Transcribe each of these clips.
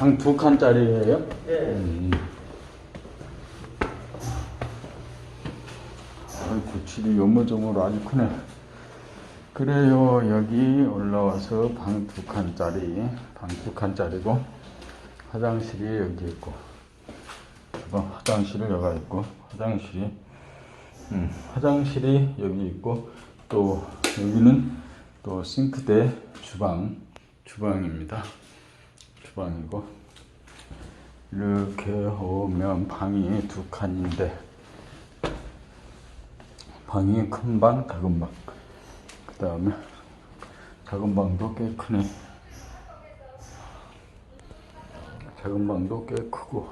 방두 칸짜리예요? 예. 음. 아이고, 집이 요모조모로 아주 크네. 그래요, 여기 올라와서 방 두 칸짜리, 방 두 칸짜리고, 화장실이 여기 있고, 주방 화장실이 여기 있고, 화장실이, 음, 화장실이 여기 있고, 또 여기는 또 싱크대 주방, 주방입니다. 주방이고, 이렇게 오면 방이 두 칸인데, 방이 큰 방, 작은 방. 그 다음에 작은 방도 꽤 크네. 작은 방도 꽤 크고.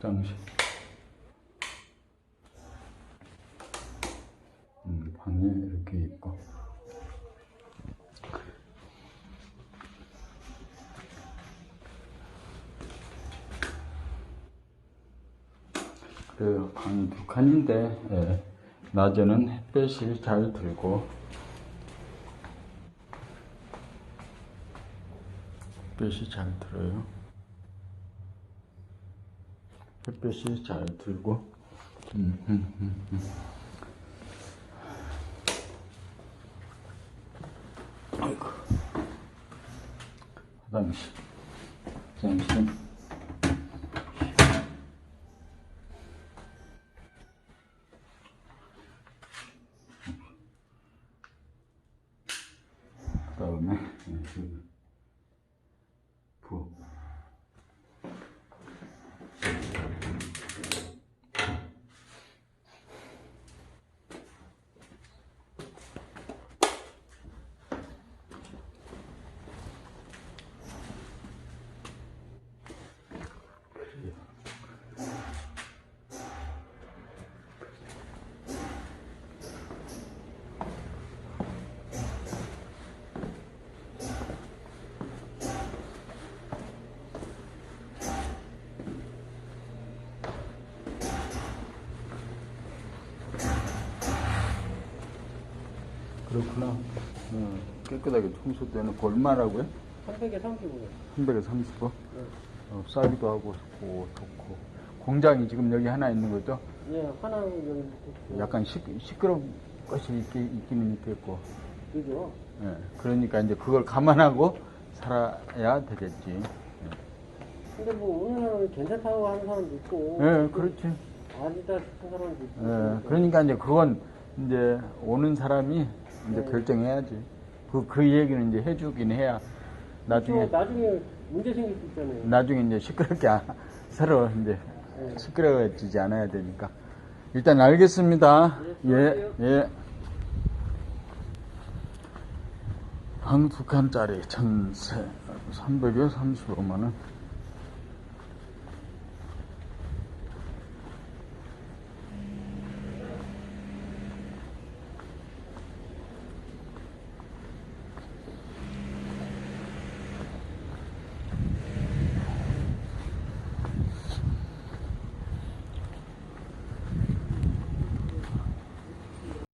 화장실. 음, 방이 이렇게 있고. 그 방이 두 칸인데 예, 낮에는 햇볕이 잘 들고 햇볕이 잘 들어요. 햇볕이 잘 들고 음, 음, 음, 음. 아이고 화장실 화장실 그다음에 예, 여기 부 그렇구나. 어, 깨끗하게 청소되는 볼마라고요? 300에 35요. 한 백에 30원? 어, 싸기도 하고 좋고, 좋고. 공장이 지금 여기 하나 있는 거죠? 예, 하나 여기 있고. 약간 시, 시끄러운 것이 있기, 있기는 있겠고. 그죠? 예, 그러니까 이제 그걸 감안하고 살아야 되겠지. 근데 뭐 어느 사람은 괜찮다고 하는 사람도 있고. 예, 그렇지. 아니다 싶은 사람도 있고. 예, 그러니까 이제 그건 이제 오는 사람이 이제 네. 결정해야지. 그, 그 얘기는 이제 해주긴 해야 나중에, 나중에 나중에 문제 생길 수 있잖아요. 나중에 이제 시끄럽게 아- 서로 이제 네. 시끄러워지지 않아야 되니까. 일단 알겠습니다. 예, 예, 수고하세요. 예. 방 두 칸짜리 전세 300에 35만 원.